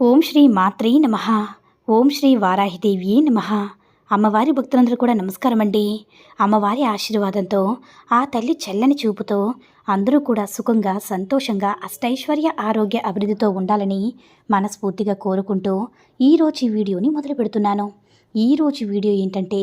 ఓం శ్రీ మాత్రే నమ. ఓం శ్రీ వారాహిదేవి నమ. అమ్మవారి భక్తులందరూ కూడా నమస్కారం అండి. అమ్మవారి ఆశీర్వాదంతో ఆ తల్లి చల్లని చూపుతో అందరూ కూడా సుఖంగా సంతోషంగా అష్టైశ్వర్య ఆరోగ్య అభివృద్ధితో ఉండాలని మనస్ఫూర్తిగా కోరుకుంటూ ఈరోజు ఈ వీడియోని మొదలు పెడుతున్నాను. ఈరోజు వీడియో ఏంటంటే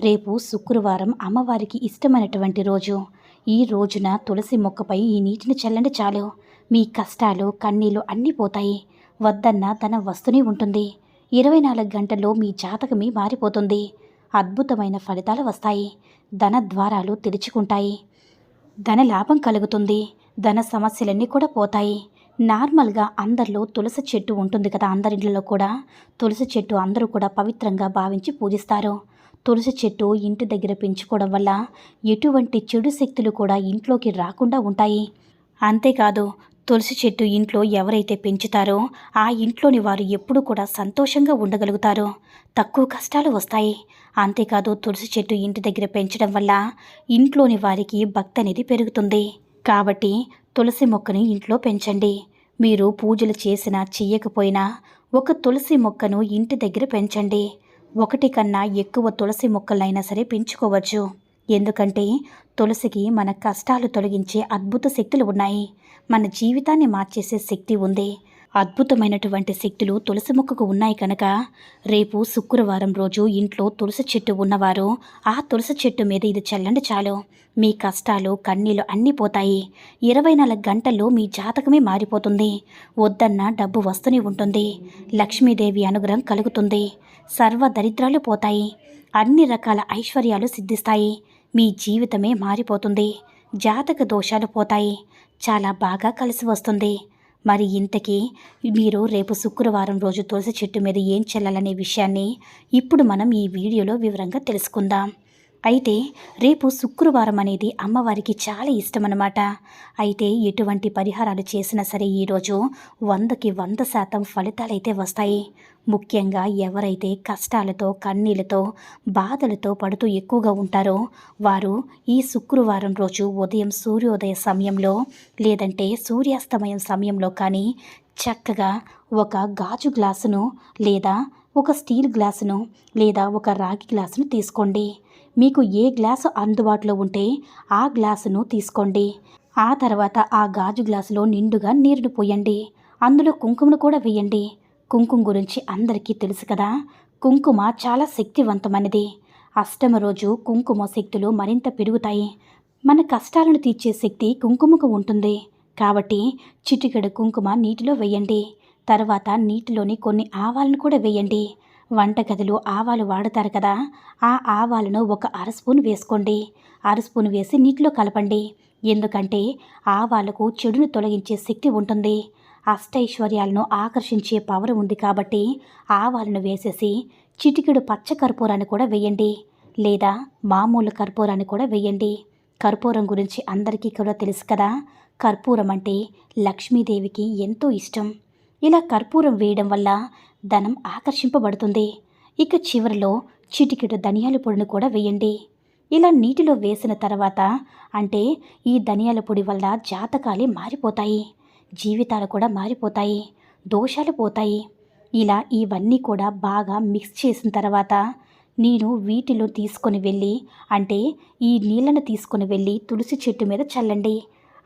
రేపు శుక్రవారం అమ్మవారికి ఇష్టమైనటువంటి రోజు. ఈ రోజున తులసి మొక్కపై ఈ నీటిని చల్లండి చాలు. మీ కష్టాలు కన్నీళ్ళు అన్నీ పోతాయి. వద్దన్న తన వస్తూనే ఉంటుంది. ఇరవై నాలుగు గంటల్లో మీ జాతకమే మారిపోతుంది. అద్భుతమైన ఫలితాలు వస్తాయి. ధన ద్వారాలు తెరుచుకుంటాయి. ధన లాభం కలుగుతుంది. ధన సమస్యలన్నీ కూడా పోతాయి. నార్మల్గా అందరిలో తులసి చెట్టు ఉంటుంది కదా అందరిలో కూడా. తులసి చెట్టు అందరూ కూడా పవిత్రంగా భావించి పూజిస్తారు. తులసి చెట్టు ఇంటి దగ్గర పెంచుకోవడం వల్ల ఎటువంటి చెడు శక్తులు కూడా ఇంట్లోకి రాకుండా ఉంటాయి. అంతేకాదు తులసి చెట్టు ఇంట్లో ఎవరైతే పెంచుతారో ఆ ఇంట్లోని వారు ఎప్పుడూ కూడా సంతోషంగా ఉండగలుగుతారు. తక్కువ కష్టాలు వస్తాయి. అంతేకాదు తులసి చెట్టు ఇంటి దగ్గర పెంచడం వల్ల ఇంట్లోని వారికి భక్తి అనేది పెరుగుతుంది. కాబట్టి తులసి మొక్కని ఇంట్లో పెంచండి. మీరు పూజలు చేసినా చెయ్యకపోయినా ఒక తులసి మొక్కను ఇంటి దగ్గర పెంచండి. ఒకటి కన్నా ఎక్కువ తులసి మొక్కలైనా సరే పెంచుకోవచ్చు. ఎందుకంటే తులసికి మన కష్టాలు తొలగించే అద్భుత శక్తులు ఉన్నాయి. మన జీవితాన్ని మార్చేసే శక్తి ఉంది. అద్భుతమైనటువంటి శక్తులు తులసి మొక్కకు ఉన్నాయి కనుక రేపు శుక్రవారం రోజు ఇంట్లో తులసి చెట్టు ఉన్నవారు ఆ తులసి చెట్టు మీద ఇది చల్లండి చాలు. మీ కష్టాలు కన్నీళ్ళు అన్నీ పోతాయి. ఇరవై నాలుగు గంటల్లో మీ జాతకమే మారిపోతుంది. వద్దన్న డబ్బు వస్తూనే ఉంటుంది. లక్ష్మీదేవి అనుగ్రహం కలుగుతుంది. సర్వ దరిద్రాలు పోతాయి. అన్ని రకాల ఐశ్వర్యాలు సిద్ధిస్తాయి. మీ జీవితమే మారిపోతుంది. జాతక దోషాలు పోతాయి. చాలా బాగా కలిసి వస్తుంది. మరి ఇంతకీ మీరు రేపు శుక్రవారం రోజు తులసి చెట్టు మీద ఏం చెల్లాలనే విషయాన్ని ఇప్పుడు మనం ఈ వీడియోలో వివరంగా తెలుసుకుందాం. అయితే రేపు శుక్రవారం అనేది అమ్మవారికి చాలా ఇష్టం అనమాట అయితే ఎటువంటి పరిహారాలు చేసినా సరే ఈరోజు వందకి వంద శాతం ఫలితాలైతే వస్తాయి. ముఖ్యంగా ఎవరైతే కష్టాలతో కన్నీళ్ళతో బాధలతో పడుతూ ఎక్కువగా ఉంటారో వారు ఈ శుక్రవారం రోజు ఉదయం సూర్యోదయ సమయంలో లేదంటే సూర్యాస్తమయం సమయంలో కానీ చక్కగా ఒక గాజు గ్లాసును లేదా ఒక స్టీల్ గ్లాసును లేదా ఒక రాగి గ్లాసును తీసుకోండి. మీకు ఏ గ్లాసు అందుబాటులో ఉంటే ఆ గ్లాసును తీసుకోండి. ఆ తర్వాత ఆ గాజు గ్లాసులో నిండుగా నీరును పోయండి. అందులో కుంకుమను కూడా వేయండి. కుంకుమ గురించి అందరికీ తెలుసు కదా కుంకుమ చాలా శక్తివంతమైనది. అష్టమ రోజు కుంకుమ శక్తులు మరింత పెరుగుతాయి. మన కష్టాలను తీర్చే శక్తి కుంకుమకు ఉంటుంది. కాబట్టి చిటికెడు కుంకుమ నీటిలో వేయండి. తర్వాత నీటిలోని కొన్ని ఆవాలను కూడా వేయండి. వంటగదిలో ఆవాలు వాడతారు కదా ఆ ఆవాలను ఒక అర స్పూన్ వేసుకోండి. అర స్పూన్ వేసి నీటిలో కలపండి. ఎందుకంటే ఆవాలకు చెడును తొలగించే శక్తి ఉంటుంది. అష్టైశ్వర్యాలను ఆకర్షించే పవర్ ఉంది కాబట్టి ఆవాలను వేసేసి చిటికెడు పచ్చ కర్పూరాన్ని కూడా వేయండి. లేదా మామూలు కర్పూరాన్ని కూడా వేయండి. కర్పూరం గురించి అందరికీ కూడా తెలుసు కదా కర్పూరం అంటే లక్ష్మీదేవికి ఎంతో ఇష్టం. ఇలా కర్పూరం వేయడం వల్ల ధనం ఆకర్షింపబడుతుంది. ఇక చివరిలో చిటికెడు ధనియాల పొడిని కూడా వేయండి. ఇలా నీటిలో వేసిన తర్వాత అంటే ఈ ధనియాల పొడి వల్ల జాతకాలే మారిపోతాయి. జీవితాలు కూడా మారిపోతాయి. దోషాలు పోతాయి. ఇలా ఇవన్నీ కూడా బాగా మిక్స్ చేసిన తర్వాత నేను వీటిలో తీసుకొని వెళ్ళి అంటే ఈ నీళ్ళను తీసుకొని వెళ్ళి తులసి చెట్టు మీద చల్లండి.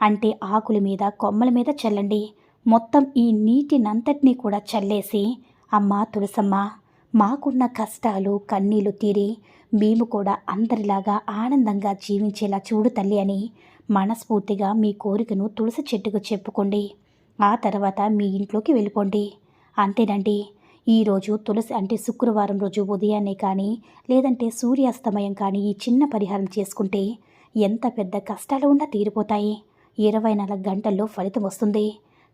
అంటే ఆకుల మీద కొమ్మల మీద చల్లండి. మొత్తం ఈ నీటినంతటినీ కూడా చల్లేసి అమ్మా తులసమ్మ మాకున్న కష్టాలు కన్నీళ్ళు తీరి మేము కూడా అందరిలాగా ఆనందంగా జీవించేలా చూడు తల్లి అని మనస్ఫూర్తిగా మీ కోరికను తులసి చెట్టుకు చెప్పుకోండి. ఆ తర్వాత మీ ఇంట్లోకి వెళ్ళిపోండి. అంతేనండి. ఈరోజు తులసి అంటే శుక్రవారం రోజు ఉదయాన్నే కానీ లేదంటే సూర్యాస్తమయం కానీ ఈ చిన్న పరిహారం చేసుకుంటే ఎంత పెద్ద కష్టాలు ఉన్నా తీరిపోతాయి. ఇరవై నాలుగు గంటల్లో ఫలితం వస్తుంది.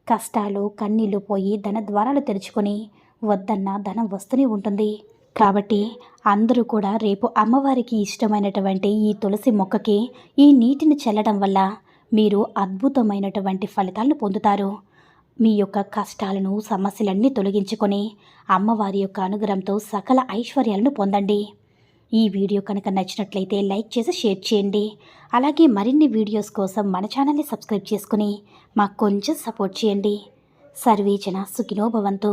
కష్టాలు కన్నీళ్ళు పోయి ధన ద్వారాలు తెరుచుకొని వద్దన్న ధనం వస్తూనే ఉంటుంది. కాబట్టి అందరూ కూడా రేపు అమ్మవారికి ఇష్టమైనటువంటి ఈ తులసి మొక్కకి ఈ నీటిని చల్లడం వల్ల మీరు అద్భుతమైనటువంటి ఫలితాలను పొందుతారు. మీ యొక్క కష్టాలను సమస్యలన్నీ తొలగించుకొని అమ్మవారి యొక్క అనుగ్రహంతో సకల ఐశ్వర్యాలను పొందండి. ఈ వీడియో కనుక నచ్చినట్లయితే లైక్ చేసి షేర్ చేయండి. అలాగే మరిన్ని వీడియోస్ కోసం మన ఛానల్ని సబ్స్క్రైబ్ చేసుకుని మాకు కొంచెం సపోర్ట్ చేయండి. సర్వే సుఖినోభవంతో